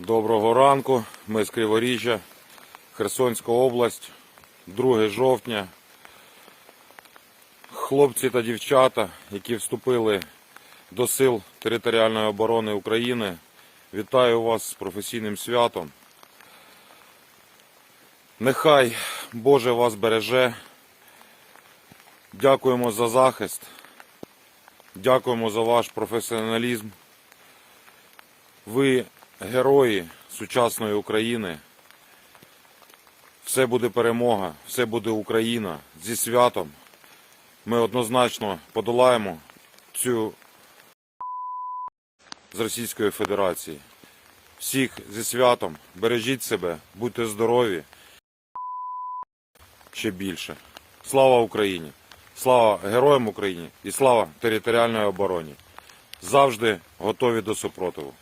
Доброго ранку. Ми з Криворіжжя, Херсонська область, 2 жовтня. Хлопці та дівчата, які вступили до сил територіальної оборони України, вітаю вас з професійним святом. Нехай Боже вас береже. Дякуємо за захист. Дякуємо за ваш професіоналізм. Ви герої сучасної України. Все буде перемога, все буде Україна зі святом. Ми однозначно подолаємо цю з Російської Федерації. Всіх зі святом, бережіть себе, будьте здорові. Ще більше. Слава Україні! Слава героям України і слава територіальної обороні. Завжди готові до супротиву.